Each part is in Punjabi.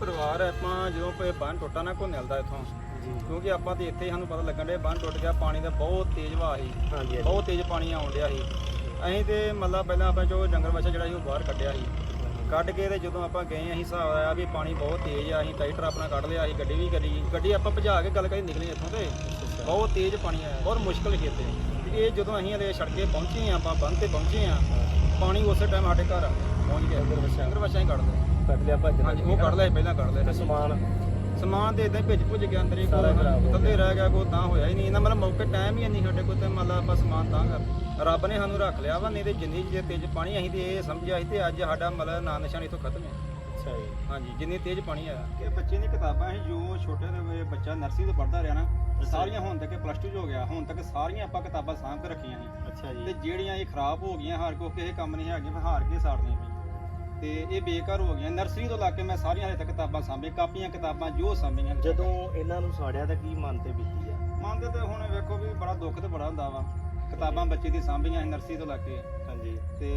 ਪਰਿਵਾਰ ਆਪਾਂ ਜਦੋਂ ਕੋਈ ਬੰਨ ਟੁੱਟਾ ਨਾ ਕੋ ਮਿਲਦਾ ਇੱਥੋਂ। ਕਿਉਂਕਿ ਆਪਾਂ ਤੇ ਇੱਥੇ ਹੀ ਸਾਨੂੰ ਪਤਾ ਲੱਗਣ ਡਿਆ ਬੰਨ ਟੁੱਟ ਗਿਆ ਪਾਣੀ ਦਾ ਬਹੁਤ ਤੇਜ਼ ਵਹਾਅ ਸੀ। ਹਾਂਜੀ ਬਹੁਤ ਤੇਜ਼ ਪਾਣੀ ਆਉਣ ਡਿਆ ਸੀ। ਅਸੀਂ ਤੇ ਮਤਲਬ ਪਹਿਲਾਂ ਆਪਾਂ ਜੋ ਡੰਗਰ ਵੱਛਾ ਜਿਹੜਾ ਸੀ ਉਹ ਬਾਹਰ ਕੱਢਿਆ ਸੀ। ਕੱਢ ਕੇ ਤੇ ਜਦੋਂ ਆਪਾਂ ਗਏ ਅਸੀਂ ਹਿਸਾਬ ਆਇਆ ਵੀ ਪਾਣੀ ਬਹੁਤ ਤੇਜ਼ ਆ ਅਸੀਂ ਟਰੈਕਟਰ ਆਪਣਾ ਕੱਢ ਲਿਆ ਅਸੀਂ ਗੱਡੀ ਵੀ ਕਰੀ। ਗੱਡੀ ਆਪਾਂ ਭਜਾ ਕੇ ਗੱਲ ਕਰੀ ਨਿਕਲੀ ਇੱਥੋਂ ਤੇ। ਬਹੁਤ ਤੇਜ਼ ਪਾਣੀ ਆਇਆ ਬਹੁਤ ਮੁਸ਼ਕਲ ਸੀ ਇੱਥੇ। ਤੇ ਇਹ ਜਦੋਂ ਅਸੀਂ ਹਲੇ ਸੜਕੇ ਪਹੁੰਚੇ ਆ ਆਪਾਂ ਬੰਨ ਤੇ ਪਹੁੰਚੇ ਆ ਪਾਣੀ ਉਸੇ ਟਾਈਮ ਸਾਡੇ ਘਰ ਪਹੁੰਚ ਗਿਆ। ਡੰਗਰ ਵੱਛਾ ਡੰਗਰ ਵੱਛਾ ਹੀ ਕੱਢ ਲਿਆ। ਕੱਢ ਲਿਆ ਭੱਜ ਹਾਂਜੀ ਉਹ ਕੱਢ ਲਿਆ ਪਹਿਲਾਂ ਕੱਢ ਲਿਆ। ਤੇ ਸੀ। ਸਮਾਨ? ਸਮਾਨ ਤੇ ਇਦਾਂ ਹੀ ਭਿੱਜ ਭੁੱਜ ਗਿਆ ਅੰਦਰ ਹੀ ਸਾਰਾ ਖਰਾਬ ਹੋ ਥੱਲੇ ਰਹਿ ਗਿਆ ਕੋਈ ਤਾਂ ਹੋਇਆ ਹੀ ਨਹੀਂ। ਇਹਨਾਂ ਮਤਲਬ ਮੌਕੇ ਟਾਈਮ ਹੀ ਨਹੀਂ ਸਾਡੇ ਕੋਲ ਤੇ ਮਤਲਬ ਆਪਾਂ ਸਮਾਨ ਤਾਂ ਕਰ ਰੱਬ ਨੇ ਸਾਨੂੰ ਰੱਖ ਲਿਆ ਵਾ ਨਹੀਂ ਤੇ ਜਿੰਨੀ ਜੇ ਤੇਜ਼ ਪਾਣੀ ਅਸੀਂ ਤੇ ਇਹ ਸਮਝਿਆ ਸੀ ਤੇ ਅੱਜ ਸਾਡਾ ਮਤਲਬ ਨਾਂ ਨਿਸ਼ਾਨ ਇੱਥੋਂ ਖਤਮ ਹੈ। ਅੱਛਾ ਜੀ। ਹਾਂਜੀ ਜਿੰਨੀ ਤੇਜ਼ ਪਾਣੀ ਆਇਆ ਕਿ ਬੱਚੇ ਦੀ ਕਿਤਾਬਾਂ ਸੀ ਜੋ ਛੋਟੇ ਦੇ ਵੇ ਬੱਚਾ ਨਰਸਰੀ ਤੋਂ ਪੜ੍ਹਦਾ ਰਿਹਾ ਨਾ ਸਾਰੀਆਂ ਹੁਣ ਤੱਕ ਪਲੱਸ 2 ਚ ਹੋ ਗਿਆ। ਹੁਣ ਤੱਕ ਸਾਰੀਆਂ ਆਪਾਂ ਕਿਤਾਬਾਂ ਸਾਂਭ ਕੇ ਰੱਖੀਆਂ ਸੀ ਅੱਛਾ ਤੇ ਜੀ ਜਿਹੜੀਆਂ ਇਹ ਖਰਾਬ ਹੋ ਗਈਆਂ ਹਾਰ ਕੋ ਕਿਸੇ ਕੰਮ ਨਹੀਂ ਹੈਗੀਆਂ ਮੈਂ ਹਾਰ ਕੇ ਪਈਆਂ ਤੇ ਇਹ ਬੇਕਾਰ ਹੋ ਗਈਆਂ। ਨਰਸਰੀ ਤੋਂ ਲਾ ਕੇ ਮੈਂ ਸਾਰੀਆਂ ਹਲੇ ਤੱਕ ਕਿਤਾਬਾਂ ਸਾਂਭੇ ਕਾਪੀਆਂ ਕਿਤਾਬਾਂ ਜੋ ਸਾਂਭੀਆਂ ਜਦੋਂ ਇਹਨਾਂ ਨੂੰ ਸਾੜਿਆ ਤਾਂ ਕੀ ਮਨ ਤੇ ਬੀਤੀ ਆ? ਮੰਨਦੇ ਤੇ ਹੁਣ ਵੇਖੋ ਵੀ ਬੜਾ ਦੁੱਖ ਤੇ ਬੜਾ ਹੁੰਦਾ ਵਾ। ਕਿਤਾਬਾਂ ਬੱਚੇ ਦੀ ਸਾਂਭੀਆਂ ਨਰਸਰੀ ਤੋਂ ਲਾ ਕੇ। ਹਾਂਜੀ। ਤੇ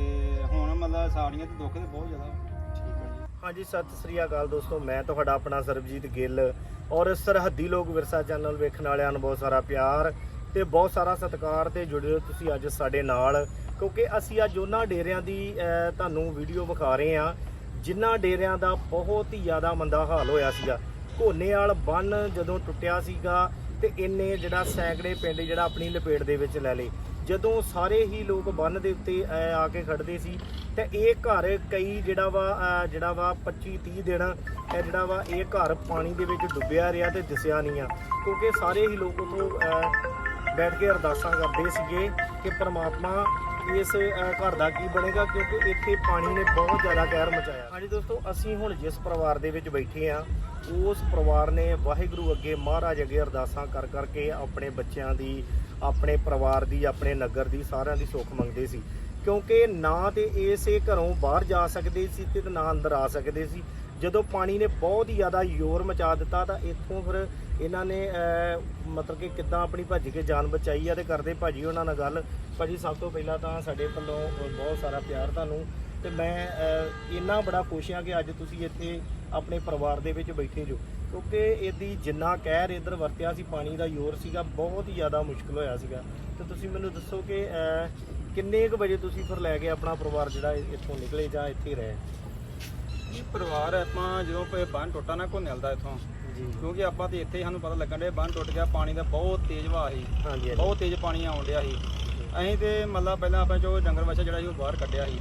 ਹੁਣ ਮਤਲਬ ਸਾੜੀਆਂ ਤੇ ਦੁੱਖ ਤੇ ਬਹੁਤ ਜ਼ਿਆਦਾ। ਠੀਕ ਹੈ ਜੀ। ਹਾਂਜੀ ਸਤਿ ਸ੍ਰੀ ਅਕਾਲ ਦੋਸਤੋ। ਮੈਂ ਤੁਹਾਡਾ ਆਪਣਾ ਸਰਬਜੀਤ ਗਿੱਲ ਔਰ ਸਰਹੱਦੀ ਲੋਕ ਵਿਰਸਾ ਚੈਨਲ ਵੇਖਣ ਵਾਲਿਆਂ ਨੂੰ ਬਹੁਤ ਸਾਰਾ ਪਿਆਰ ਤੇ ਬਹੁਤ ਸਾਰਾ ਸਤਿਕਾਰ ਤੇ ਜੁੜੇ ਹੋ ਤੁਸੀਂ ਅੱਜ ਸਾਡੇ ਨਾਲ। ਕਿਉਂਕਿ ਅਸੀਂ ਅੱਜ ਉਹਨਾਂ ਡੇਰਿਆਂ ਦੀ ਤੁਹਾਨੂੰ ਵੀਡੀਓ ਵਿਖਾ ਰਹੇ ਹਾਂ, ਜਿਨ੍ਹਾਂ ਡੇਰਿਆਂ ਦਾ ਬਹੁਤ ਹੀ ਜ਼ਿਆਦਾ ਮੰਦਾ ਹਾਲ ਹੋਇਆ ਸੀਗਾ। ਘੋਨੇਵਾਲ ਬੰਨ ਜਦੋਂ ਟੁੱਟਿਆ ਸੀਗਾ ਤੇ ਇੰਨੇ ਜਿਹੜਾ ਸੈਂਕੜੇ ਪਿੰਡ ਜਿਹੜਾ ਆਪਣੀ ਲਪੇਟ ਦੇ ਵਿੱਚ ਲੈ ਲਏ। ਜਦੋਂ ਸਾਰੇ ਹੀ ਲੋਕ ਬੰਨ ਦੇ ਉੱਤੇ ਆ ਕੇ ਖੜਦੇ ਸੀ, ਤੇ ਇਹ ਘਰ ਕਈ ਜਿਹੜਾ ਵਾ ਜਿਹੜਾ ਵਾ 25 30 ਦਿਨ, ਇਹ ਜਿਹੜਾ ਵਾ ਇਹ ਘਰ ਪਾਣੀ ਦੇ ਵਿੱਚ ਡੁੱਬਿਆ ਰਿਹਾ ਤੇ ਦਿਸਿਆ ਨਹੀਂ ਆ। ਕਿਉਂਕਿ ਸਾਰੇ ਹੀ ਲੋਕ ਉਥੋਂ ਬੈਠ ਕੇ ਅਰਦਾਸਾਂ ਕਰਦੇ ਸੀਗੇ ਕਿ ਪ੍ਰਮਾਤਮਾ ਇਸ ਘਰ ਦਾ ਕੀ ਬਣੇਗਾ ਕਿਉਂਕਿ ਇੱਥੇ ਪਾਣੀ ਨੇ ਬਹੁਤ ਜ਼ਿਆਦਾ ਕਹਿਰ ਮਚਾਇਆ। ਹਾਂਜੀ ਦੋਸਤੋ, ਅਸੀਂ ਹੁਣ ਜਿਸ ਪਰਿਵਾਰ ਦੇ ਵਿੱਚ ਬੈਠੇ ਆ ਉਸ ਪਰਿਵਾਰ ਨੇ ਵਾਹਿਗੁਰੂ ਅੱਗੇ ਮਹਾਰਾਜ ਅੱਗੇ ਅਰਦਾਸਾਂ ਕਰ ਕਰਕੇ ਆਪਣੇ ਬੱਚਿਆਂ ਦੀ, ਆਪਣੇ ਪਰਿਵਾਰ ਦੀ, ਆਪਣੇ ਨਗਰ ਦੀ ਸਾਰਿਆਂ ਦੀ ਸੁੱਖ ਮੰਗਦੇ ਸੀ। ਕਿਉਂਕਿ ਨਾ ਤੇ ਇਸੇ ਘਰੋਂ ਬਾਹਰ ਜਾ ਸਕਦੇ ਸੀ ਤੇ ਨਾ ਅੰਦਰ ਆ ਸਕਦੇ ਸੀ। ਜਦੋਂ ਪਾਣੀ ਨੇ ਬਹੁਤ ਹੀ ਜ਼ਿਆਦਾ ਜ਼ੋਰ ਮਚਾ ਦਿੱਤਾ ਤਾਂ ਇੱਥੋਂ ਫਿਰ ਇਹਨਾਂ ਨੇ ਮਤਲਬ ਕਿ ਕਿੱਦਾਂ ਆਪਣੀ ਭੱਜ ਕੇ ਜਾਨ ਬਚਾਈ ਆ ਤੇ ਕਰਦੇ ਭਾਜੀ ਉਹਨਾਂ ਨਾਲ ਗੱਲ। ਭਾਜੀ, ਸਭ ਤੋਂ ਪਹਿਲਾਂ ਤਾਂ ਸਾਡੇ ਵੱਲੋਂ ਬਹੁਤ ਸਾਰਾ ਪਿਆਰ ਤੁਹਾਨੂੰ ਤੇ ਮੈਂ ਇੰਨਾ ਬੜਾ ਖੁਸ਼ ਹਾਂ ਕਿ ਅੱਜ ਤੁਸੀਂ ਇੱਥੇ ਆਪਣੇ ਪਰਿਵਾਰ ਦੇ ਵਿੱਚ ਬੈਠੇ ਜੋ। ਕਿਉਂਕਿ ਇਹਦੀ ਜਿੰਨਾ ਕਹਿਰ ਇੱਧਰ ਵਰਤਿਆ ਸੀ, ਪਾਣੀ ਦਾ ਜ਼ੋਰ ਸੀਗਾ, ਬਹੁਤ ਹੀ ਜ਼ਿਆਦਾ ਮੁਸ਼ਕਲ ਹੋਇਆ ਸੀਗਾ। ਤੇ ਤੁਸੀਂ ਮੈਨੂੰ ਦੱਸੋ ਕਿ ਕਿੰਨੇ ਕੁ ਵਜੇ ਤੁਸੀਂ ਫਿਰ ਲੈ ਕੇ ਆਪਣਾ ਪਰਿਵਾਰ ਜਿਹੜਾ ਇੱਥੋਂ ਨਿਕਲੇ ਜਾਂ ਇੱਥੇ ਰਹੇ? ਇਹ ਪਰਿਵਾਰ ਆਪਾਂ ਜਦੋਂ ਕੋਈ ਬੰਨ ਟੁੱਟਾ ਨਾ ਕੋ ਮਿਲਦਾ ਇੱਥੋਂ। ਕਿਉਂਕਿ ਆਪਾਂ ਤੇ ਇੱਥੇ ਸਾਨੂੰ ਪਤਾ ਲੱਗਣ ਡਿਆ ਬੰਨ ਟੁੱਟ ਗਿਆ ਪਾਣੀ ਦਾ ਬਹੁਤ ਤੇਜ਼ ਵਹਾਅ ਸੀ। ਹਾਂਜੀ ਬਹੁਤ ਤੇਜ਼ ਪਾਣੀ ਆਉਣ ਡਿਆ ਸੀ। ਅਸੀਂ ਤੇ ਮਤਲਬ ਪਹਿਲਾਂ ਆਪਾਂ ਜੋ ਡੰਗਰ ਵੱਛਾ ਜਿਹੜਾ ਸੀ ਉਹ ਬਾਹਰ ਕੱਢਿਆ ਸੀ।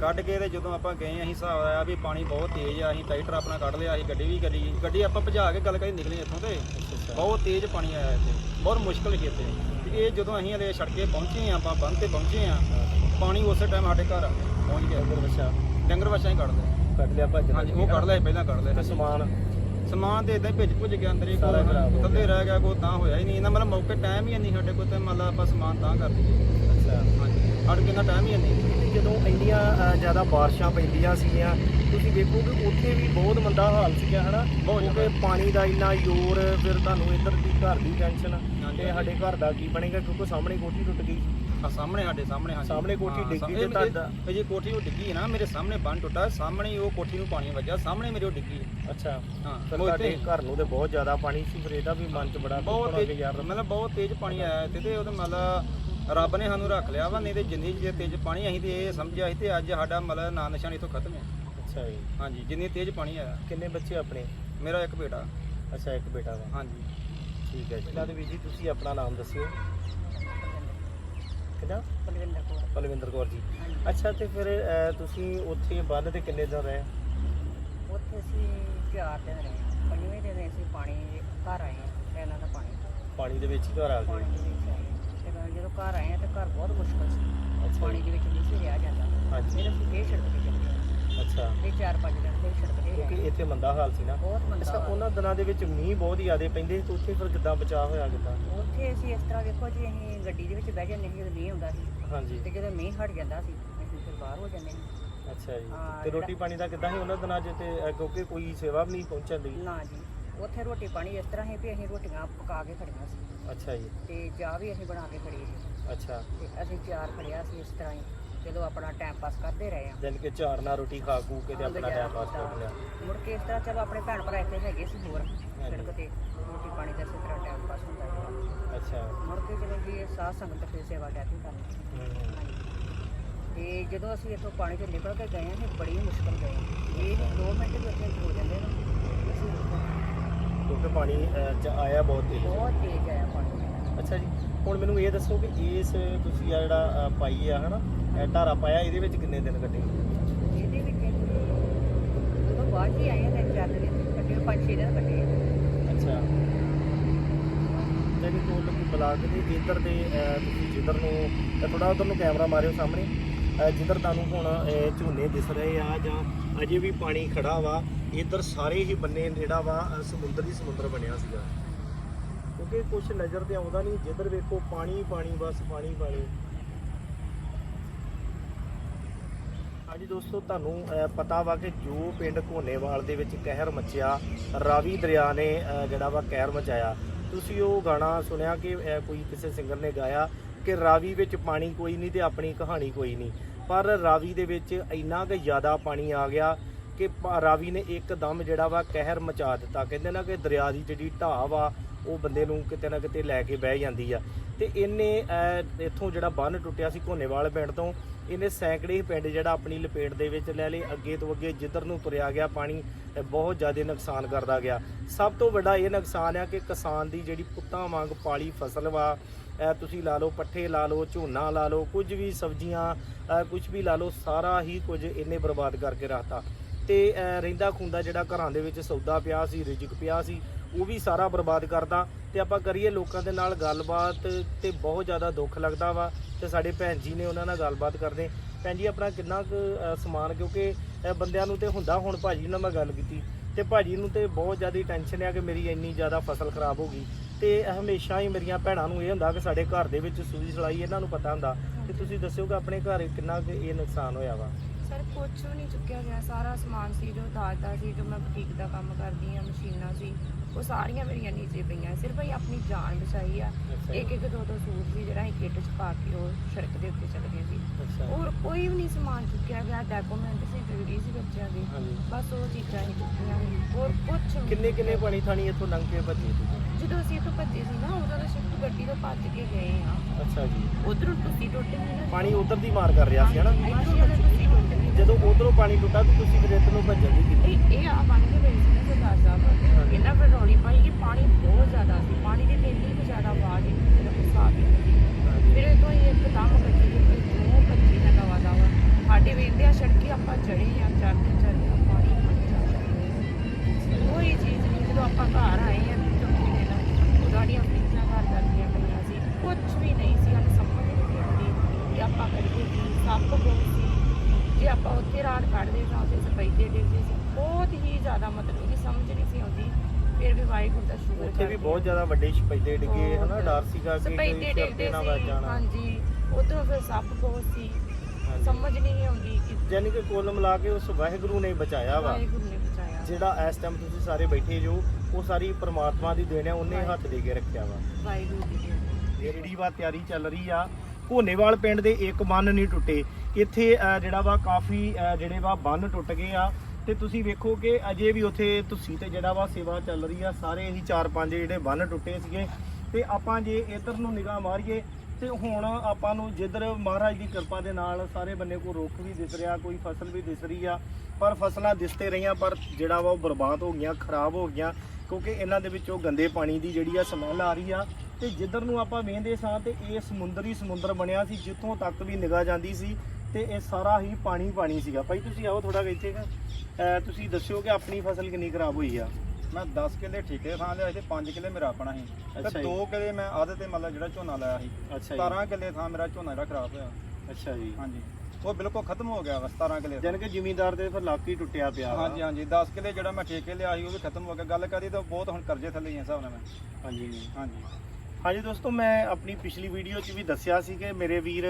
ਕੱਢ ਕੇ ਤੇ ਜਦੋਂ ਆਪਾਂ ਗਏ ਅਸੀਂ ਹਿਸਾਬ ਆਇਆ ਵੀ ਪਾਣੀ ਬਹੁਤ ਤੇਜ਼ ਆ ਅਸੀਂ ਟਰੈਕਟਰ ਆਪਣਾ ਕੱਢ ਲਿਆ ਅਸੀਂ ਗੱਡੀ ਵੀ ਕਰੀ। ਗੱਡੀ ਆਪਾਂ ਭਜਾ ਕੇ ਗੱਲ ਕਰੀ ਨਿਕਲੀ ਇੱਥੋਂ ਤੇ। ਬਹੁਤ ਤੇਜ਼ ਪਾਣੀ ਆਇਆ ਇੱਥੇ। ਬਹੁਤ ਮੁਸ਼ਕਲ ਸੀ ਇੱਥੇ। ਤੇ ਇਹ ਜਦੋਂ ਅਸੀਂ ਹਲੇ ਸੜਕੇ ਪਹੁੰਚੇ ਆ ਆਪਾਂ ਬੰਨ ਤੇ ਪਹੁੰਚੇ ਆ ਪਾਣੀ ਉਸੇ ਟਾਈਮ ਸਾਡੇ ਘਰ ਪਹੁੰਚ ਗਿਆ। ਡੰਗਰ ਵੱਛਾ। ਡੰਗਰ ਵੱਛਾ ਹੀ ਕੱਢ ਲਿਆ। ਕੱਢ ਲਿਆ ਭੱਜ ਹਾਂਜੀ ਉਹ ਕੱਢ ਲਿਆ ਪਹਿਲਾਂ ਕੱਢ ਲਿਆ। ਸਮਾਨ ਸਮਾਨ ਤੇ ਇਦਾਂ ਭਿੱਜ ਭੁੱਜ ਗਿਆ ਅੰਦਰ ਹੀ ਸਾਰਾ ਖਰਾਬ ਹੋ ਥੱਲੇ ਰਹਿ ਗਿਆ ਕੋਈ ਤਾਂ ਹੋਇਆ ਹੀ ਨਹੀਂ। ਇਹਨਾਂ ਮਤਲਬ ਮੌਕੇ ਟਾਈਮ ਹੀ ਨਹੀਂ ਸਾਡੇ ਕੋਲ ਤੇ ਮਤਲਬ ਆਪਾਂ ਸਮਾਨ ਤਾਂ ਕਰ ਦਈਏ। ਅੱਛਾ। ਹਾਂਜੀ। ਸਾਡੇ ਕਿੰਨਾ ਟਾਈਮ ਹੀ ਨਹੀਂ। ਜਦੋਂ ਇੰਨੀਆਂ ਜ਼ਿਆਦਾ ਬਾਰਿਸ਼ਾਂ ਪੈਂਦੀਆਂ ਸੀਗੀਆਂ ਤੁਸੀਂ ਵੇਖੋ ਕਿ ਉੱਥੇ ਵੀ ਬਹੁਤ ਮੰਦਾ ਹਾਲ ਸੀਗਾ ਹਨਾ? ਬਹੁਤ ਕਿਉਂਕਿ ਪਾਣੀ ਦਾ ਇੰਨਾ ਜ਼ੋਰ ਫਿਰ ਤੁਹਾਨੂੰ ਇੱਧਰ ਦੀ ਘਰ ਦੀ ਟੈਨਸ਼ਨ ਹਾਂਜੀ। ਤੇ ਸਾਡੇ ਘਰ ਦਾ ਕੀ ਬਣੇਗਾ ਕਿਉਂਕਿ ਸਾਹਮਣੇ ਕੋਠੀ ਟੁੱਟ ਗਈ ਆ ਸਾਹਮਣੇ ਸਾਡੇ ਸਾਹਮਣੇ ਹਾਂਜੀ। ਸਾਹਮਣੇ ਕੋਠੀ ਹਾਂ, ਡਿੱਗੀ ਤੇ ਇਹ- ਤੁਹਾਡਾ- ਇਹ ਜੀ ਕੋਠੀ ਉਹ ਡਿੱਗੀ ਹੈ ਨਾ ਮੇਰੇ ਸਾਹਮਣੇ ਬੰਨ ਟੁੱਟਾ ਸਾਹਮਣੇ ਹੀ ਉਹ ਕੋਠੀ ਨੂੰ ਪਾਣੀ ਵੱਜਾ ਸਾਹਮਣੇ ਮੇਰੇ ਉਹ ਡਿੱਗੀ ਹੈ। ਅੱਛਾ। ਹਾਂ ਉਹ ਤੁਹਾਡੇ ਘਰ ਨੂੰ ਤੇ ਬਹੁਤ ਜ਼ਿਆਦਾ ਪਾਣੀ ਸੀ ਫਿਰ ਇਹਦਾ ਵੀ ਮਨ 'ਚ ਬੜਾ ਬਹੁਤ ਤੇਜ਼ ਯਾਰ ਮਤਲਬ ਬਹੁਤ ਤੇਜ਼ ਪਾਣੀ ਆਇਆ ਇੱਥੇ ਤੇ ਉਹਦੇ ਮਤਲਬ ਰੱਬ ਨੇ ਸਾਨੂੰ ਰੱਖ ਲਿਆ ਵਾ ਨਹੀਂ ਤੇ ਜਿੰਨੀ ਜੇ ਤੇਜ਼ ਪਾਣੀ ਅਸੀਂ ਤੇ ਇਹ ਸਮਝਿਆ ਸੀ ਤੇ ਅੱਜ ਸਾਡਾ ਮਤਲਬ ਨਾਂ ਨਿਸ਼ਾਨ ਇੱਥੋਂ ਖਤਮ ਹੈ। ਅੱਛਾ ਜੀ। ਹਾਂਜੀ ਜਿੰਨੀ ਤੇਜ਼ ਪਾਣੀ ਆਇਆ। ਕਿੰਨੇ ਬੱਚੇ ਆਪਣੇ? ਮੇਰਾ ਇੱਕ ਬੇਟਾ। ਅੱਛਾ ਇੱਕ ਬੇਟਾ ਵਾ। ਹਾਂਜੀ। ਠੀਕ ਹੈ ਜੀ। ਪਹਿਲਾਂ ਤੇ ਵੀਰ ਜੀ ਤੁਸੀਂ ਆਪਣਾ ਨਾਮ ਦੱਸਿਓ। ਕਿਹਦਾ ਬਲਵਿੰਦਰ ਕੌਰ। ਬਲਵਿੰਦਰ ਕੌਰ ਜੀ। ਅੱਛਾ ਤੇ ਫਿਰ ਅਹ, ਤੁਸੀਂ ਉੱਥੇ ਬੰਨ ਤੇ ਕਿੰਨੇ ਦਿਨ ਰਹੇ? ਉੱਥੇ ਅਸੀਂ ਚਾਰ ਦਿਨ ਰਹੇ ਪੰਜਵੇਂ ਦਿਨ ਅਸੀਂ ਪਾਣੀ ਘਰ ਆਏ ਹਾਂ ਇਹਨਾਂ ਦਾ ਪਾਣੀ। ਪਾਣੀ ਦੇ ਵਿੱਚ ਹੀ ਘਰ ਆ ਪਾਣੀ ਗਏ ਦੇ ਵਿੱਚ ਆਏ ਤੇ ਜਦੋਂ ਘਰ ਆਏ ਹਾਂ ਤੇ ਘਰ ਬਹੁਤ ਮੁਸ਼ਕਲ ਸੀ। ਅੱਛਾ। ਪਾਣੀ ਦੇ ਵਿੱਚ ਨਹੀਂ ਸੀ ਰਿਹਾ ਜਾਂਦਾ। ਹਾਂਜੀ। ਫਿਰ ਅਸੀਂ ਫੇਰ ਤੇ ਚੱਲੇ ਅੱਛਾ। ਤੇ ਚਾਰ ਪੰਜ ਦਿਨ ਸੜਕ ਤੇ ਕਿਉਂਕਿ ਰਹੇ ਇੱਥੇ ਮੰਦਾ ਹਾਲ ਸੀ ਨਾ। ਬਹੁਤ ਅੱਛਾ ਮੰਦਾ ਹਾਲ। ਉਹਨਾਂ ਦਿਨਾਂ ਦੇ ਵਿੱਚ ਮੀਂਹ ਬਹੁਤ ਹੀ ਜ਼ਿਆਦਾ ਪੈਂਦੇ ਸੀ ਤੇ ਉੱਥੇ ਫਿਰ ਕਿੱਦਾਂ ਬਚਾਅ ਹੋਇਆ ਕਿੱਦਾਂ? ਉੱਥੇ ਅਸੀਂ ਇਸ ਤਰ੍ਹਾਂ ਵੇਖੋ ਜੀ ਅਸੀਂ ਗੱਡੀ ਦੇ ਵਿੱਚ ਬਹਿ ਜਾਂਦੇ ਸੀ ਜਦੋਂ ਮੀਂਹ ਹੁੰਦਾ ਸੀ। ਹਾਂਜੀ। ਤੇ ਜਦੋਂ ਮੀਂਹ ਹਟ ਜਾਂਦਾ ਸੀ ਅਸੀਂ ਫਿਰ ਬਾਹਰ ਹੋ ਜਾਂਦੇ ਸੀ। ਅੱਛਾ ਜੀ। ਹਾਂ, ਤੇ ਰੋਟੀ ਪਾਣੀ ਦਾ ਕਿੱਦਾਂ ਸੀ ਉਹਨਾਂ ਦਿਨਾਂ 'ਚ ਤੇ ਅਹ, ਕਿਉਂਕਿ ਕੋਈ ਸੇਵਾ ਵੀ ਨਹੀਂ ਪਹੁੰਚਣ ਦੀ? ਨਾ ਜੀ ਉੱਥੇ ਰੋਟੀ ਪਾਣੀ ਇਸ ਤਰ੍ਹਾਂ ਸੀ ਵੀ ਅਸੀਂ ਰੋਟੀਆਂ ਪਕਾ ਕੇ ਖੜੀਆਂ ਸੀ। ਅੱਛਾ ਜੀ। ਤੇ ਚਾਹ ਵੀ ਅਸੀਂ ਬਣਾ ਕੇ ਖੜੀ ਸੀ। ਅੱਛਾ। ਤੇ ਅਸੀਂ ਚਾਰ ਖੜਿਆ ਸੀ ਇਸ ਤਰ੍ਹਾਂ ਹੀ। ਚਲੋ ਆਪਣਾ ਟਾਈਮ ਪਾਸ ਕਰਦੇ ਰਹੇ ਆ। ਜਾਣੀ ਕਿ ਝਾੜਨਾ ਰੋਟੀ ਖਾ ਖੂ ਕੇ ਤੇ ਆਪਣਾ ਟਾਈਮ ਪਾਸ ਕਰ ਲਿਆ। ਮੁੜ ਕੇ ਇਸ ਤਰ੍ਹਾਂ ਚਲੋ ਆਪਣੇ ਭੈਣ ਭਰਾ ਇੱਥੇ ਹੈਗੇ ਸੀ ਹੋਰ ਸੜਕ ਤੇ ਰੋਟੀ ਪਾਣੀ ਦਾ ਇਸੇ ਤਰ੍ਹਾਂ ਟਾਈਮ ਪਾਸ ਹੁੰਦਾ ਰਿਹਾ। ਅੱਛਾ। ਮੁੜ ਕੇ ਚਲੋ ਜੀ ਇਹ ਸਾਧ ਸੰਗਤ ਫਿਰ ਸੇਵਾ ਕਰਦੀ ਕਰਨੀ ਹੂੰ। ਤੇ ਜਦੋਂ ਅਸੀਂ ਇੱਥੋਂ ਪਾਣੀ ਤੋਂ ਨਿਕਲ ਕੇ ਗਏ ਹਾਂ ਬੜੀ ਮੁਸ਼ਕਲ ਗਏ ਇਹ 2 ਮਿੰਟ ਵੀ ਉੱਥੇ ਹੋ ਜਾਂਦੇ ਨੇ। ਕਿਉਂਕਿ ਪਾਣੀ ਆਇਆ ਬਹੁਤ ਤੇਜ਼। ਬਹੁਤ ਤੇਜ਼ ਆਇਆ ਪਾਣੀ। ਅੱਛਾ ਜੀ ਹੁਣ ਮੈਨੂੰ ਇਹ ਦੱਸੋ ਕਿ ਇਸ ਤੁਸੀਂ ਆ ਜਿਹੜਾ ਪਾਈ ਆ ਹਨਾ? ਇਹ ਢਾਰਾ ਪਾਇਆ ਇਹਦੇ ਵਿੱਚ ਕਿੰਨੇ ਦਿਨ ਕੱਟੇ? ਇਹਦੇ ਵਿੱਚ ਜਦੋਂ ਬਾਅਦ ਹੀ ਆਏ ਨੇ ਚਾਰ ਦਿਨ ਕੱਟੇ ਪੰਜ ਛੇ ਦਿਨ ਕੱਟੇ ਅੱਛਾ। ਜਾਨੀ ਕੋਲ ਕੀ ਬਲਾਕ ਦੇ ਇੱਧਰ ਦੇ ਤੁਸੀਂ ਜਿੱਧਰ ਨੂੰ ਥੋੜਾ ਉਧਰ ਨੂੰ ਕੈਮਰਾ ਮਾਰਿਓ ਸਾਹਮਣੇ। ਜਿੱਧਰ ਤੁਹਾਨੂੰ ਹੁਣ ਝੋਨੇ ਦਿਸ ਰਹੇ ਆ ਜਾਂ ਅਜੇ ਵੀ ਪਾਣੀ ਖੜਾ ਵਾ ਇੱਧਰ ਸਾਰੇ ਹੀ ਬੰਨੇ ਜਿਹੜਾ ਵਾ ਸਮੁੰਦਰ ਹੀ ਸਮੁੰਦਰ ਬਣਿਆ ਸੀਗਾ। ਕਿਉਂਕਿ ਕੁਝ ਨਜ਼ਰ ਤੇ ਆਉਂਦਾ ਨਹੀਂ ਜਿੱਧਰ ਵੇਖੋ ਪਾਣੀ ਪਾਣੀ ਬਸ ਪਾਣੀ ਪਾਣੀ। ਹਾਂਜੀ ਦੋਸਤੋ, ਤੁਹਾਨੂੰ ਪਤਾ ਵਾ ਕਿ ਜੋ ਪਿੰਡ ਘੋਨੇਵਾਲ ਦੇ ਵਿੱਚ ਕਹਿਰ ਮਚਿਆ, ਰਾਵੀ ਦਰਿਆ ਨੇ ਜਿਹੜਾ ਵਾ ਕਹਿਰ ਮਚਾਇਆ। ਤੁਸੀਂ ਉਹ ਗਾਣਾ ਸੁਣਿਆ ਕਿ ਕੋਈ ਕਿਸੇ ਸਿੰਗਰ ਨੇ ਗਾਇਆ ਕਿ ਰਾਵੀ ਵਿੱਚ ਪਾਣੀ ਕੋਈ ਨਹੀਂ ਤੇ ਆਪਣੀ ਕਹਾਣੀ ਕੋਈ ਨਹੀਂ? ਪਰ ਰਾਵੀ ਦੇ ਵਿੱਚ ਇੰਨਾ ਕੁ ਜ਼ਿਆਦਾ ਪਾਣੀ ਆ ਗਿਆ ਕਿ ਪ- ਰਾਵੀ ਨੇ ਇੱਕਦਮ ਜਿਹੜਾ ਵਾ ਕਹਿਰ ਮਚਾ ਦਿੱਤਾ। ਕਹਿੰਦੇ ਨਾ ਕਿ ਦਰਿਆ ਦੀ ਜਿਹੜੀ ਢਾਹ ਵਾ, ਉਹ ਬੰਦੇ ਨੂੰ ਕਿਤੇ ਨਾ ਕਿਤੇ ਲੈ ਕੇ ਬਹਿ ਜਾਂਦੀ ਆ। ਤੇ ਇਹਨੇ ਇੱਥੋਂ ਜਿਹੜਾ ਬੰਨ ਟੁੱਟਿਆ ਸੀ ਘੋਨੇਵਾਲ ਪਿੰਡ ਤੋਂ ਇਹਨੇ ਸੈਂਕੜੇ ਪਿੰਡ ਜਿਹੜਾ ਆਪਣੀ ਲਪੇਟ ਦੇ ਵਿੱਚ ਲੈ ਲਏ। ਅੱਗੇ ਤੋਂ ਅੱਗੇ ਜਿੱਧਰ ਨੂੰ ਤੁਰਿਆ ਗਿਆ ਪਾਣੀ ਬਹੁਤ ਜ਼ਿਆਦਾ ਨੁਕਸਾਨ ਕਰਦਾ ਗਿਆ। ਸਭ ਤੋਂ ਵੱਡਾ ਇਹ ਨੁਕਸਾਨ ਆ ਕਿ ਕਿਸਾਨ ਦੀ ਜਿਹੜੀ ਪੁੱਤਾਂ ਵਾਂਗ ਪਾਲੀ ਫਸਲ ਵਾ ਤੁਸੀਂ ਲਾ ਲਓ ਪੱਠੇ ਲਾ ਲਓ ਝੋਨਾ ਲਾ ਲਓ ਕੁਝ ਵੀ ਸਬਜ਼ੀਆਂ ਕੁਝ ਵੀ ਲਾ ਲਓ ਸਾਰਾ ਹੀ ਕੁਝ ਇਹਨੇ ਬਰਬਾਦ ਕਰਕੇ ਰੱਖਤਾ। ਤੇ ਅਹ, ਰਹਿੰਦਾ ਖੁੰਦਾ ਜਿਹੜਾ ਘਰਾਂ ਦੇ ਵਿੱਚ ਸੌਦਾ ਪਿਆ ਸੀ ਰਿਜਕ ਪਿਆ ਸੀ ਉਹ ਵੀ ਸਾਰਾ ਬਰਬਾਦ ਕਰਦਾ ਤੇ ਆਪਾਂ ਕਰੀਏ ਲੋਕਾਂ ਦੇ ਨਾਲ ਗੱਲਬਾਤ ਤੇ ਬਹੁਤ ਜ਼ਿਆਦਾ ਦੁੱਖ ਲੱਗਦਾ ਵਾ ਤੇ ਸਾਡੇ ਭੈਣ ਜੀ ਨੇ ਉਹਨਾਂ ਨਾਲ ਗੱਲਬਾਤ ਕਰਦੇ। ਭੈਣ ਜੀ ਆਪਣਾ ਕਿੰਨਾ ਕੁ ਸਮਾਨ ਕਿਉਂਕਿ ਬੰਦਿਆਂ ਨੂੰ ਤੇ ਹੁੰਦਾ ਹੁਣ ਭਾਜੀ ਨਾਲ ਮੈਂ ਗੱਲ ਕੀਤੀ ਤੇ ਭਾਜੀ ਨੂੰ ਤੇ ਬਹੁਤ ਜ਼ਿਆਦਾ ਟੈਨਸ਼ਨ ਆ ਕਿ ਮੇਰੀ ਇੰਨੀ ਜ਼ਿਆਦਾ ਫਸਲ ਖਰਾਬ ਹੋ ਗਈ। ਤੇ ਹਮੇਸ਼ਾ ਹੀ ਮੇਰੀਆਂ ਭੈਣਾਂ ਨੂੰ ਇਹ ਹੁੰਦਾ ਕਿ ਸਾਡੇ ਘਰ ਦੇ ਵਿੱਚ ਸੂਈ ਸਲਾਈ ਇਹਨਾਂ ਨੂੰ ਪਤਾ ਹੁੰਦਾ। ਤੇ ਤੁਸੀਂ ਦੱਸਿਓ ਕਿ ਆਪਣੇ ਘਰ ਕਿੰਨਾ ਕੁ ਇਹ ਨੁਕਸਾਨ ਹੋਇਆ ਵਾ? ਸਰ ਵੀ ਨਹੀਂ ਚੁੱਕਿਆ ਗਿਆ। ਸਾਰਾ ਸਮਾਨ ਸੀ ਜੋ ਦਾਜਦਾ ਸੀ ਜੋ ਮੈਂ ਬੁਟੀਕ ਦਾ ਕੰਮ ਕਰਦੀ ਆ ਮਸ਼ੀਨਾਂ ਸੀ। ਉਹ ਸਾਰੀਆਂ ਮੇਰੀਆਂ ਨੀਚੇ ਪਈਆਂ ਸਿਰਫ ਅਸੀਂ ਆਪਣੀ ਜਾਨ ਬਚਾਈ ਆ। ਇੱਕ ਇੱਕ ਦੋ ਦੋ ਸੂਟ ਸੀ ਜਿਹੜਾ ਅਸੀਂ ਕਿੱਟ ਚ ਪਾ ਕੇ ਉਹ ਸੜਕ ਦੇ ਉੱਤੇ ਚੱਲ ਗਏ ਸੀ। ਹੋਰ ਕੋਈ ਵੀ ਨਹੀਂ ਸਮਾਨ ਚੁੱਕਿਆ ਗਿਆ ਡਾਕੂਮੈਂਟ ਸੀ ਜ਼ਰੂਰੀ ਸੀ ਬੱਚਿਆਂ ਦੇ। ਬਸ ਉਹ ਚੀਜ਼ਾਂ ਹੀ ਚੁੱਕੀਆਂ ਹੋਰ ਵੀ ਕਿੰਨੇ ਕਿੰਨੇ ਪਾਣੀ ਥਾਣੀ ਇੱਥੋਂ ਲੰਘ ਕੇ ਭੱਜੇ ਤੁਸੀਂ? ਜਦੋਂ ਅਸੀਂ ਇੱਥੋਂ ਭੱਜੇ ਸੀ ਨਾ ਉਦੋਂ ਤਾਂ ਸ਼ਿਫਟ ਗੱਡੀ ਤੋਂ ਭੱਜ ਕੇ ਗਏ ਆ। ਅੱਛਾ ਜੀ। ਉਧਰੋਂ ਟੁੱਟੀ ਟੁੱਟ ਨਾ ਪਾਣੀ ਉਧਰ ਦੀ ਮਾਰ ਕਰ ਰਿਹਾ ਸੀ ਹਨਾ? ਗਈ ਜਦੋਂ ਉਧਰੋਂ ਪਾਣੀ ਟੁੱਟਾ ਤਾਂ ਤੁਸੀਂ ਫਿਰ ਇੱਧਰ ਨੂੰ ਭੱਜਣ ਦੀ ਕੀਤੀ ਇਹ ਇਹ ਆ ਕੇ ਗਈ ਸੀ ਨਾ ਸਰਦਾਰ ਸਾਹਿਬ ਇਹਨਾਂ ਫਿਰ ਰੌਲੀ ਪਾਈ ਕਿ ਪਾਣੀ ਬਹੁਤ ਜ਼ਿਆਦਾ ਸੀ। ਪਾਣੀ ਦੀ ਤੇ ਇੰਨੀ ਕੁ ਜ਼ਿਆਦਾ ਆਵਾਜ਼ ਹੀ ਹਿਸਾਬ ਹੀ ਨਹੀਂ ਫਿਰ ਇਹ ਤੋਂ ਹੀ ਇੱਕ ਦਮ ਕੱਢੀ ਕਿ ਦੋ ਬੱਚੇ ਦਾ ਦਵਾ ਦਵਾ। ਸਾਡੇ ਵੇਂਦੇ ਆ ਸੜਕੀ ਆਪਾਂ ਚੜੇ ਆ ਚੜਦੇ ਬਹੁਤ ਜ਼ਿਆਦਾ ਵੱਡੇ ਛਪੈਦੇ ਡਿੱਗੇ ਹਨਾ। ਡਰ ਸੀਗਾ ਕਿ ਸਪੈਦੇ ਕੋਈ ਡਿੱਗਦੇ ਨਾ ਵੱਜ ਸੀ ਜਾਣਾ। ਹਾਂਜੀ ਉਧਰੋਂ ਫਿਰ ਸੱਪ ਬਹੁਤ ਸੀ ਹਾਂਜੀ। ਸਮਝ ਨਹੀਂ ਆਉਂਦੀ ਕਿ ਯਾਨੀ ਕਿ ਕੁੱਲ ਮਿਲਾ ਕੇ ਉਸ ਵਾਹਿਗੁਰੂ ਨੇ ਬਚਾਇਆ ਵਾ। ਵਾਹਿਗੁਰੂ ਨੇ ਬਚਾਇਆ। ਜਿਹੜਾ ਇਸ ਟਾਈਮ ਤੁਸੀਂ ਸਾਰੇ ਬੈਠੇ ਜੋ ਉਹ ਸਾਰੀ ਪ੍ਰਮਾਤਮਾ ਦੀ ਦੇਣ ਆ ਉਹਨੇ ਹੱਥ ਦੇ ਕੇ ਰੱਖਿਆ ਵਾ। ਵਾਹਿਗੁਰੂ ਦੀ ਦੇਣ। ਇਹ ਜਿਹੜੀ ਵਾ ਤਿਆਰੀ ਚੱਲ ਰਹੀ ਆ ਘੋਨੇਵਾਲ ਪਿੰਡ ਦੇ ਇੱਕ ਬੰਨ ਨਹੀਂ ਟੁੱਟੇ। ਇੱਥੇ ਅਹ, ਜਿਹੜਾ ਵਾ ਕਾਫੀ ਅਹ, ਜਿਹੜੇ ਵਾ ਬੰਨ ਟੁੱਟ ਗਏ ਆ ਤੇ ਤੁਸੀਂ ਵੇਖੋ ਕਿ ਅਜੇ ਵੀ ਉੱਥੇ ਤੁਸੀਂ ਤੇ ਜਿਹੜਾ ਵਾ ਸੇਵਾ ਚੱਲ ਰਹੀ ਆ, ਸਾਰੇ ਹੀ 4-5 ਜਿਹੜੇ ਬੰਨ ਟੁੱਟੇ ਸੀਗੇ। ਤੇ ਆਪਾਂ ਜੇ ਇਧਰ ਨੂੰ ਨਿਗਾਹ ਮਾਰੀਏ, ਤੇ ਹੁਣ ਆਪਾਂ ਨੂੰ ਜਿੱਧਰ ਮਹਾਰਾਜ ਦੀ ਕਿਰਪਾ ਦੇ ਨਾਲ ਸਾਰੇ ਬੰਨੇ ਕੋ ਰੁੱਖ ਵੀ ਦਿਸ ਰਿਹਾ, ਕੋਈ ਫਸਲ ਵੀ ਦਿਸ ਰਹੀ ਆ, ਪਰ ਫਸਲਾਂ ਦਿਸਤੇ ਰਹੀਆਂ, ਪਰ ਜਿਹੜਾ ਵਾ ਉਹ ਬਰਬਾਦ ਹੋ ਗਈਆਂ, ਖਰਾਬ ਹੋ ਗਈਆਂ, ਕਿਉਂਕਿ ਇਹਨਾਂ ਦੇ ਵਿੱਚੋਂ ਗੰਦੇ ਪਾਣੀ ਦੀ ਜਿਹੜੀ ਆ ਸਮੈਲ ਆ ਰਹੀ ਆ। ਤੇ ਜਿੱਧਰ ਨੂੰ ਆਪਾਂ ਵੇਖਦੇ ਸਾਂ, ਤੇ ਇਹ ਸਮੁੰਦਰ ਹੀ ਸਮੁੰਦਰ ਬਣਿਆ ਸੀ, ਜਿੱਥੋਂ ਤੱਕ ਵੀ ਨਿਗਾਹ ਜਾਂਦੀ ਸੀ ਤੇ ਇਹ ਸਾਰਾ ਹੀ ਪਾਣੀ ਪਾਣੀ ਸੀਗਾ। ਭਾਈ ਤੁਸੀਂ ਆਓ ਥੋੜਾ ਇੱਥੇ ਤੁਸੀਂ ਦੱਸਿਓ ਕਿ ਆਪਣੀ ਫਸਲ ਕਿੰਨੀ ਖਰਾਬ ਹੋਈ ਆ। ਮੈਂ 10 ਕਿੱਲੇ ਠੇਕੇ ਥਾਂ ਲਿਆ ਸੀ ਤੇ 5 ਕਿੱਲੇ ਮੇਰਾ ਆਪਣਾ ਸੀ। ਤੇ ਜੀ। 2 ਕਿੱਲੇ ਮੈਂ ਆਦੇ ਤੇ ਮਤਲਬ ਜਿਹੜਾ ਝੋਨਾ ਲਾਇਆ ਸੀ। ਅੱਛਾ 17 ਕਿੱਲੇ ਥਾਂ ਮੇਰਾ ਝੋਨਾ ਜਿਹੜਾ ਖਰਾਬ ਹੋਇਆ। ਅੱਛਾ ਜੀ। ਹਾਂਜੀ। ਉਹ ਬਿਲਕੁਲ ਖਤਮ ਹੋ ਗਿਆ ਵਾ 17 ਕਿੱਲੇ। ਜਾਨ ਕਿ ਜ਼ਿਮੀਂਦਾਰ ਦੇ ਫਿਰ ਲੱਕ ਹੀ ਟੁੱਟਿਆ ਪਿਆ। ਹਾਂਜੀ ਹਾਂਜੀ। 10 ਕਿੱਲੇ ਜਿਹੜਾ ਮੈਂ ਠੇਕੇ ਲਿਆ ਸੀ ਉਹ ਵੀ ਖਤਮ ਹੋ ਗਿਆ। ਗੱਲ ਕਰੀ ਤਾਂ ਬਹੁਤ ਹੁਣ ਕਰਜ਼ੇ ਥੱਲੇ ਹੀ ਆ ਹਿਸਾਬ ਨਾਲ ਮੈਂ। ਹਾਂਜੀ। ਹਾਂਜੀ। ਹਾਂਜੀ ਦੋਸਤੋ ਮੈਂ ਆਪਣੀ ਪਿਛਲੀ ਵੀਡੀਓ 'ਚ ਵੀ ਦੱਸਿਆ ਸੀ ਕਿ ਮੇਰੇ ਵੀਰ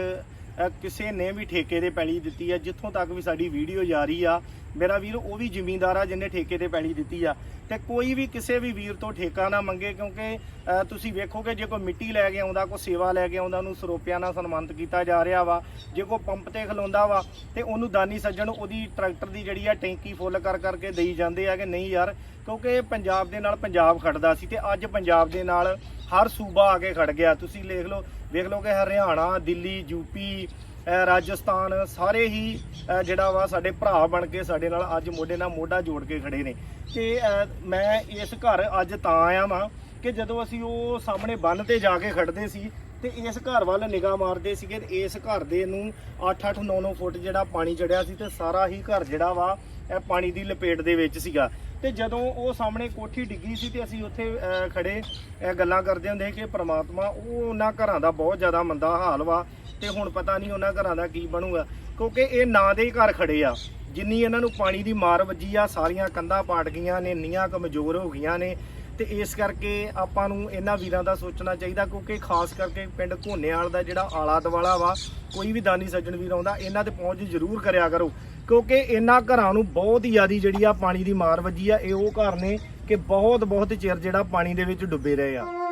ਕਿਸੇ ਨੇ ਵੀ ਠੇਕੇ ਤੇ ਪੈਲੀ ਦਿੱਤੀ ਆ ਜਿੱਥੋਂ ਤੱਕ ਵੀ ਸਾਡੀ ਵੀਡੀਓ ਜਾ ਰਹੀ ਆ ਮੇਰਾ ਵੀਰ ਉਹ ਵੀ ਜ਼ਿਮੀਂਦਾਰ ਆ ਜਿਹਨੇ ਠੇਕੇ ਤੇ ਪੈਲੀ ਦਿੱਤੀ ਆ। ਤੇ ਕੋਈ ਵੀ ਕਿਸੇ ਵੀ ਵੀਰ ਤੋਂ ਠੇਕਾ ਨਾ ਮੰਗੇ ਕਿਉਂਕਿ ਅ, ਤੁਸੀਂ ਵੇਖੋਗੇ ਜੇ ਕੋਈ ਮਿੱਟੀ ਲੈ ਕੇ ਆਉਂਦਾ ਕੋਈ ਸੇਵਾ ਲੈ ਕੇ ਆਉਂਦਾ ਉਹਨੂੰ ਸਰੋਪਿਆਂ ਨਾਲ ਸਨਮਾਨਿਤ ਕੀਤਾ ਜਾ ਰਿਹਾ ਵਾ ਜੇ ਕੋਈ ਪੰਪ ਤੇ ਖਲੋਂਦਾ ਵਾ ਤੇ ਉਹਨੂੰ ਦਾਨੀ ਸੱਜਣ ਉਹਦੀ ਟਰੈਕਟਰ ਦੀ ਜਿਹੜੀ ਆ ਟੈਂਕੀ ਫੁੱਲ ਕਰ ਕਰਕੇ ਦੇਈ ਜਾਂਦੇ ਆ ਕਿ ਨਹੀਂ ਯਾਰ ਕਿਉਂਕਿ ਪੰਜਾਬ ਦੇ ਨਾਲ ਪੰਜਾਬ ਖੜਦਾ ਸੀ ਤੇ ਅੱਜ ਪੰਜਾਬ ਦੇ ਨਾਲ ਹਰ ਸੂਬਾ ਆ ਕੇ ਖੜ ਗਿਆ। ਤੁਸੀਂ ਦੇਖ ਲਓ ਵੇਖ ਲਓ ਕਿ ਹਰਿਆਣਾ, ਦਿੱਲੀ ਯੂਪੀ ਅਹ ਰਾਜਸਥਾਨ ਸਾਰੇ ਹੀ ਜਿਹੜਾ ਵਾ ਸਾਡੇ ਭਰਾ ਬਣ ਕੇ ਸਾਡੇ ਨਾਲ ਅੱਜ ਮੋਢੇ ਨਾਲ ਮੋਢਾ ਜੋੜ ਕੇ ਖੜੇ ਨੇ। ਤੇ ਮੈਂ ਇਸ ਘਰ ਅੱਜ ਤਾਂ ਆਇਆ ਵਾਂ ਕਿ ਜਦੋਂ ਅਸੀਂ ਉਹ ਸਾਹਮਣੇ ਬੰਨ ਤੇ ਜਾ ਕੇ ਖੜਦੇ ਸੀ ਤੇ ਇਸ ਘਰ ਵੱਲ ਨਿਗਾਹ ਮਾਰਦੇ ਸੀਗੇ ਤੇ ਇਸ ਘਰ ਦੇ ਨੂੰ 8-8 9-9 ਫੁੱਟ ਜਿਹੜਾ ਪਾਣੀ ਚੜਿਆ ਸੀ ਤੇ ਸਾਰਾ ਹੀ ਘਰ ਜਿਹੜਾ ਵਾ, ਇਹ ਪਾਣੀ ਦੀ ਲਪੇਟ ਦੇ ਵਿੱਚ ਸੀਗਾ। ਤੇ ਜਦੋਂ ਉਹ ਸਾਹਮਣੇ ਕੋਠੀ ਡਿੱਗੀ ਸੀ ਤੇ ਅਸੀਂ ਉੱਥੇ ਅਹ, ਖੜੇ ਅਹ, ਗੱਲਾਂ ਕਰਦੇ ਹੁੰਦੇ ਕਿ ਪ੍ਰਮਾਤਮਾ ਉਹ ਉਹਨਾਂ ਘਰਾਂ ਦਾ ਬਹੁਤ ਜ਼ਿਆਦਾ ਮੰਦਾ ਹਾਲ ਵਾ ਤੇ ਹੁਣ ਪਤਾ ਨਹੀਂ ਉਹਨਾਂ ਘਰਾਂ ਦਾ ਕੀ ਬਣੂਗਾ। ਕਿਉਂਕਿ ਇਹ ਨਾਂ ਦੇ ਹੀ ਘਰ ਖੜੇ ਆ। ਜਿੰਨੀ ਇਹਨਾਂ ਨੂੰ ਪਾਣੀ ਦੀ ਮਾਰ ਵੱਜੀ ਆ ਸਾਰੀਆਂ ਕੰਧਾਂ ਪਾਟ ਗਈਆਂ ਨੇ ਨੀਆਂ ਕਮਜ਼ੋਰ ਹੋ ਗਈਆਂ ਨੇ ਤੇ ਇਸ ਕਰਕੇ ਆਪਾਂ ਨੂੰ ਇਹਨਾਂ ਵੀਰਾਂ ਦਾ ਸੋਚਣਾ ਚਾਹੀਦਾ ਕਿਉਂਕਿ ਖਾਸ ਕਰਕੇ ਪਿੰਡ ਘੋਨੇਵਾਲ ਦਾ ਜਿਹੜਾ ਆਲਾ ਦਵਾਲਾ ਵਾ ਕੋਈ ਵੀ ਦਾਨੀ ਸੱਜਣ ਵੀਰ ਆਉਂਦਾ ਇਹਨਾਂ ਤੇ ਪਹੁੰਚ ਜ਼ਰੂਰ ਕਰਿਆ ਕਰੋ। ਕਿਉਂਕਿ ਇਹਨਾਂ ਘਰਾਂ ਨੂੰ ਬਹੁਤ ਹੀ ਜ਼ਿਆਦੀ ਜਿਹੜੀ ਆ ਪਾਣੀ ਦੀ ਮਾਰ ਵੱਜੀ ਆ, ਇਹ ਉਹ ਘਰ ਨੇ ਕਿ ਬਹੁਤ ਬਹੁਤ ਚਿਰ ਜਿਹੜਾ ਪਾਣੀ ਦੇ ਵਿੱਚ ਡੁੱਬੇ ਰਹੇ ਆ।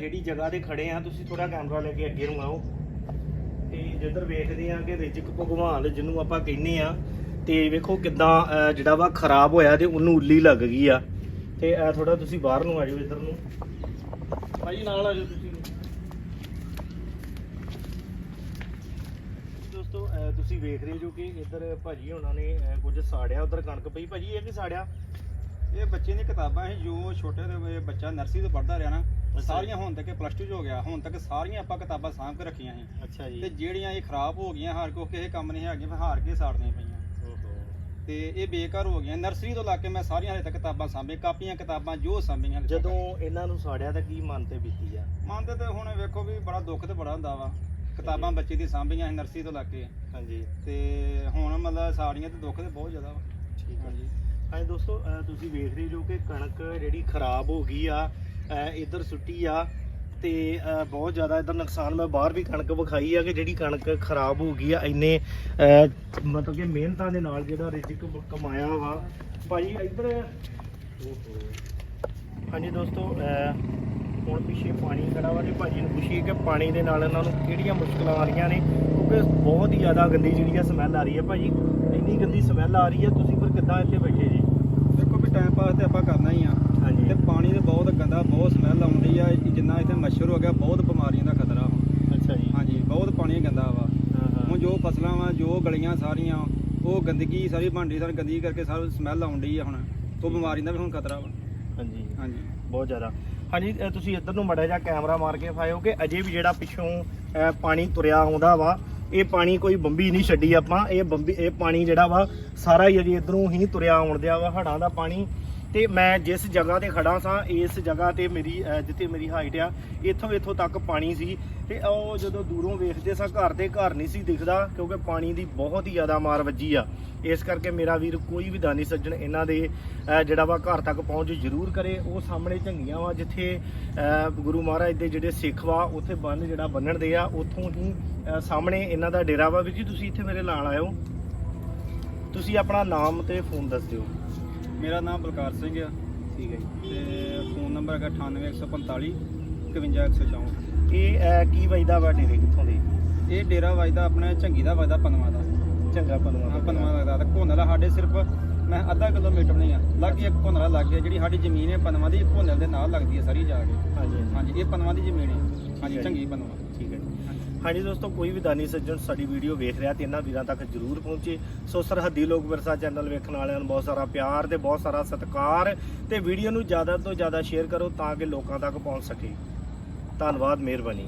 ਜਿਹੜੀ ਜਗ੍ਹਾ ਤੇ ਖੜੇ ਆ, ਤੁਸੀਂ ਥੋੜਾ ਕੈਮਰਾ ਲੈ ਕੇ ਅੱਗੇ ਨੂੰ ਆਓ। ਤੇ ਜਿੱਧਰ ਵੇਖਦੇ ਆ ਕਿ ਰਿਜਕ ਭਗਵਾਨ, ਜਿਹਨੂੰ ਆਪਾਂ ਕਹਿੰਨੇ ਆ, ਤੇ ਵੇਖੋ ਕਿਦਾਂ ਜਿਹੜਾ ਵਾ ਖਰਾਬ ਹੋਇਆ ਤੇ ਉਹਨੂੰ ਉੱਲੀ ਲੱਗ ਗਈ ਆ। ਤੇ ਥੋੜਾ ਤੁਸੀਂ ਬਾਹਰ ਨੂੰ ਆ ਜਾਓ ਇੱਧਰ ਨੂੰ। ਭਾਜੀ ਨਾਲ ਆ ਜਾਓ ਤੁਸੀਂ। ਦੋਸਤੋ ਤੁਸੀਂ ਵੇਖ ਰਹੇ ਜੋ ਕਿ ਇੱਧਰ ਭਾਜੀ ਉਹਨਾਂ ਨੇ ਅਹ ਕੁਝ ਸਾੜਿਆ ਉਧਰ ਕਣਕ ਪਈ। ਭਾਜੀ, ਇਹ ਕੀ ਸਾੜਿਆ? ਇਹ ਬੱਚੇ ਦੀਆਂ ਕਿਤਾਬਾਂ ਸੀ, ਜੋ ਛੋਟੇ ਦੇ ਬੱਚਾ ਨਰਸਰੀ ਤੋਂ ਪੜਦਾ ਰਿਹਾ ਨਾ। ਸਾਰੀਆਂ ਹੁਣ ਤੱਕ ਪਲੱਸ 2 ਚ ਹੋ ਗਿਆ ਹੁਣ ਤੱਕ ਸਾਰੀਆਂ ਆਪਾਂ ਕਿਤਾਬਾਂ ਸਾਂਭ ਕੇ ਰੱਖੀਆਂ ਸੀ। ਅੱਛਾ ਤੇ ਜਿਹੜੀਆਂ ਇਹ ਖਰਾਬ ਹੋ ਗਈਆਂ ਹਾਰ ਕੋ ਕਿਸੇ ਕੰਮ ਨਹੀਂ ਹੈਗੀਆਂ ਫਿਰ ਹਾਰ ਕੇ ਸਾੜਨੀਆਂ ਪਈਆਂ। ਤੇ ਇਹ ਬੇਕਾਰ ਹੋ ਗਈਆਂ। ਨਰਸਰੀ ਤੋਂ ਲਾ ਕੇ ਮੈਂ ਸਾਰੀਆਂ ਹਲੇ ਤੱਕ ਕਿਤਾਬਾਂ ਸਾਂਭੇ ਕਾਪੀਆਂ ਕਿਤਾਬਾਂ ਜੋ ਸਾਂਭੀਆਂ। ਜਦੋਂ ਇਹਨਾਂ ਨੂੰ ਸਾੜਿਆ ਤਾਂ ਕੀ ਮਨ ਤੇ ਬੀਤੀ ਆ? ਮੰਨਦੇ ਤੇ ਹੁਣ ਵੇਖੋ ਵੀ ਬੜਾ ਦੁੱਖ ਤੇ ਬੜਾ ਹੁੰਦਾ ਵਾ। ਕਿਤਾਬਾਂ ਬੱਚੇ ਦੀ ਸਾਂਭੀਆਂ ਸੀ ਨਰਸਰੀ ਤੋਂ ਲਾ ਕੇ। ਹਾਂਜੀ। ਤੇ ਹੁਣ ਮਤਲਬ ਸਾੜੀਆਂ ਤੇ ਦੁੱਖ ਤੇ ਬਹੁਤ ਜ਼ਿਆਦਾ ਵਾ। ਠੀਕ ਹੈ ਹਾਂਜੀ। ਹਾਂਜੀ ਦੋਸਤੋ ਤੁਸੀਂ ਵੇਖ ਰਹੇ ਜੋ ਕਿ ਕਣਕ ਜਿਹੜੀ ਖਰਾਬ ਹੋ ਗਈ ਆ ਇੱਧਰ ਸੁੱਟੀ ਆ ਤੇ ਬਹੁਤ ਜ਼ਿਆਦਾ ਇੱਧਰ ਨੁਕਸਾਨ ਮੈਂ ਬਾਹਰ ਵੀ ਕਣਕ ਵਿਖਾਈ ਆ ਕਿ ਜਿਹੜੀ ਕਣਕ ਖਰਾਬ ਹੋ ਗਈ ਆ, ਇੰਨੇ ਮਤਲਬ ਕਿ ਮਿਹਨਤਾਂ ਦੇ ਨਾਲ ਜਿਹੜਾ ਰਿਜ਼ਕ ਕਮਾਇਆ ਵਾ। ਭਾਈ ਇੱਧਰ, ਹਾਂਜੀ ਦੋਸਤੋ ਹੁਣ ਪਿੱਛੇ ਪਾਣੀ ਖੜਾ ਵਾ ਤੇ ਭਾਜੀ ਨੂੰ ਪੁੱਛੀਏ ਕਿ ਪਾਣੀ ਦੇ ਨਾਲ ਇਹਨਾਂ ਨੂੰ ਕਿਹੜੀਆਂ ਮੁਸ਼ਕਲਾਂ ਆ ਰਹੀਆਂ ਨੇ, ਕਿਉਂਕਿ ਬਹੁਤ ਹੀ ਜ਼ਿਆਦਾ ਗੰਦੀ ਜਿਹੜੀ ਆ ਸਮੈਲ ਆ ਰਹੀ ਹੈ ਭਾਜੀ। ਇੰਨੀ ਗੰਦੀ ਸਮੈਲ ਆ ਰਹੀ ਹੈ ਤੁਸੀਂ ਫਿਰ ਕਿੱਦਾਂ ਇੱਥੇ ਬੈਠੇ ਜੀ? ਦੇਖੋ ਵੀ ਟਾਈਮ ਪਾਸ ਤੇ ਆਪਾਂ ਕਰਨਾ ਹੀ ਆ ਹਾਂਜੀ ਤੇ ਪਾਣੀ ਦੇ ਬਹੁਤ ਗੰਦਾ ਬਹੁਤ ਸਮੈਲ ਆਉਂਦੀ ਆ ਜਿੰਨਾ ਇੱਥੇ ਮੱਛਰ ਹੋ ਗਿਆ ਬਹੁਤ ਬਿਮਾਰੀਆਂ ਦਾ ਖਤਰਾ ਹੁਣ ਅੱਛਾ ਜੀ ਹਾਂਜੀ ਬਹੁਤ ਪਾਣੀ ਗੰਦਾ ਵਾ ਹਾਂ ਹਾਂ ਹੁਣ ਜੋ ਫਸਲਾਂ ਵਾ ਜੋ ਗਲੀਆਂ ਸਾਰੀਆਂ ਉਹ ਗੰਦਗੀ ਸਾਰੀ ਬਣਦੀ ਸਾਰੀ ਗੰਦਗੀ ਕਰਕੇ ਸਾਰੀ ਸਮੈਲ ਆਉਂਦੀ ਆ ਹੁਣ ਉਹ ਬਿਮਾਰੀ ਦਾ ਵੀ ਹੁਣ ਖਤਰਾ ਵਾ। ਹਾਂਜੀ। ਹਾਂਜੀ। ਬਹੁਤ ਜ਼ਿਆਦਾ। ਹਾਂਜੀ ਅ, ਤੁਸੀਂ ਇੱਧਰ ਨੂੰ ਮੜਾ ਜਿਹਾ ਕੈਮਰਾ ਮਾਰ ਕੇ ਫਾਇਓ ਕਿ ਅਜੇ ਵੀ ਜਿਹੜਾ ਪਿੱਛੋਂ ਅ, ਪਾਣੀ ਤੁਰਿਆ ਆਉਂਦਾ ਵਾ ਇਹ ਪਾਣੀ ਕੋਈ ਬੰਬੀ ਨਹੀਂ ਛੱਡੀ ਆਪਾਂ ਇਹ ਬੰਬੀ ਇਹ ਪਾਣੀ ਜਿਹੜਾ ਵਾ ਸਾਰਾ ਹੀ ਅਜੇ ਇਧਰੋਂ ਹੀ ਤੁਰਿਆ ਆਉਣ ਦਿਆ ਵਾ ਹੜਾਂ ਦਾ ਪਾਣੀ। ਤੇ ਮੈਂ ਜਿਸ ਜਗ੍ਹਾ ਤੇ ਖੜਾ ਸਾਂ ਇਸ ਜਗ੍ਹਾ ਤੇ ਮੇਰੀ ਅ, ਜਿੱਥੇ ਮੇਰੀ ਹਾਈਟ ਆ ਇੱਥੋਂ ਇੱਥੋਂ ਤੱਕ ਪਾਣੀ ਸੀ ਤੇ ਉਹ ਜਦੋਂ ਦੂਰੋਂ ਵੇਖਦੇ ਸਾਂ ਘਰ ਤੇ ਘਰ ਨਹੀਂ ਸੀ ਦਿਖਦਾ ਕਿਉਂਕਿ ਪਾਣੀ ਦੀ ਬਹੁਤ ਹੀ ਜ਼ਿਆਦਾ ਮਾਰ ਵੱਜੀ ਆ। ਇਸ ਕਰਕੇ ਮੇਰਾ ਵੀਰ ਕੋਈ ਵੀ ਦਾਨੀ ਸੱਜਣ ਇਹਨਾਂ ਦੇ ਅ, ਜਿਹੜਾ ਵਾ ਘਰ ਤੱਕ ਪਹੁੰਚ ਜ਼ਰੂਰ ਕਰੇ। ਉਹ ਸਾਹਮਣੇ ਝੰਗੀਆਂ ਵਾ ਜਿੱਥੇ ਅ, ਗੁਰੂ ਮਹਾਰਾਜ ਦੇ ਜਿਹੜੇ ਸਿੱਖ ਵਾ ਉੱਥੇ ਬੰਨ ਜਿਹੜਾ ਬੰਨਣ ਦੇ ਆ ਉੱਥੋਂ ਹੀ ਅ, ਸਾਹਮਣੇ ਇਹਨਾਂ ਦਾ ਡੇਰਾ ਵਾ। ਵੀਰ ਜੀ ਤੁਸੀਂ ਇੱਥੇ ਮੇਰੇ ਨਾਲ ਆਇਓ। ਤੁਸੀਂ ਆਪਣਾ ਨਾਮ ਤੇ ਫੋਨ ਦੱਸ ਦਿਓ ਮੇਰਾ ਨਾਮ ਬਲਕਾਰ ਸਿੰਘ ਆ। ਠੀਕ ਹੈ ਜੀ। ਤੇ ਫੋਨ ਨੰਬਰ ਹੈਗਾ 98145 51164 ਇਹ ਅ, ਕੀ ਵਜਦਾ ਵਾ ਡੇਰੇ ਕਿੱਥੋਂ ਦੇ? ਇਹ ਡੇਰਾ ਵਜਦਾ ਆਪਣੇ ਝੰਗੀ ਦਾ ਵਜਦਾ ਪਨਵਾ ਦਾ। ਚੰਗਾ ਪਨੂਆ ਹਾਂ ਪਨਵਾ ਲੱਗਦਾ ਤੇ ਘੋਨਲਾ ਸਾਡੇ ਸਿਰਫ ਮੈਂ ਅੱਧਾ ਕਿਲੋਮੀਟਰ ਨਹੀਂ ਆ। ਲੱਗ ਇੱਕ ਘੋਨਲਾ ਲੱਗ ਗਿਆ ਜਿਹੜੀ ਸਾਡੀ ਜ਼ਮੀਨ ਹੈ ਪਨਵਾ ਦੀ ਘੋਨਲ ਦੇ ਨਾਲ ਲੱਗਦੀ ਹੈ ਸਾਰੀ ਜਾ ਕੇ। ਹਾਂਜੀ। ਹਾਂਜੀ ਇਹ ਪਨਵਾ ਦੀ ਜ਼ਮੀਨ ਹੈ। ਹਾਂਜੀ ਹੈ ਜੀ। ਹਾਂਜੀ ਦੋਸਤੋ, ਕੋਈ ਵੀ ਦਾਨੀ ਸੱਜਣ ਸਾਡੀ ਵੀਡੀਓ ਵੇਖ ਰਿਹਾ ਤੇ ਇਹਨਾਂ ਵੀਰਾਂ ਤੱਕ ਜਰੂਰ ਪਹੁੰਚੇ। ਸੋ ਸਰਹੱਦੀ ਲੋਕ ਵਿਰਸਾ ਚੈਨਲ ਵੇਖਣ ਵਾਲਿਆਂ ਨੂੰ ਬਹੁਤ ਸਾਰਾ ਪਿਆਰ ਤੇ ਬਹੁਤ ਸਾਰਾ ਸਤਿਕਾਰ ਤੇ ਵੀਡੀਓ ਨੂੰ ਜ਼ਿਆਦਾ ਤੋਂ ਜ਼ਿਆਦਾ ਸ਼ੇਅਰ ਕਰੋ ਤਾਂ ਕਿ ਲੋਕਾਂ ਤੱਕ ਪਹੁੰਚ ਸਕੇ। ਧੰਨਵਾਦ, ਮਿਹਰਬਾਨੀ।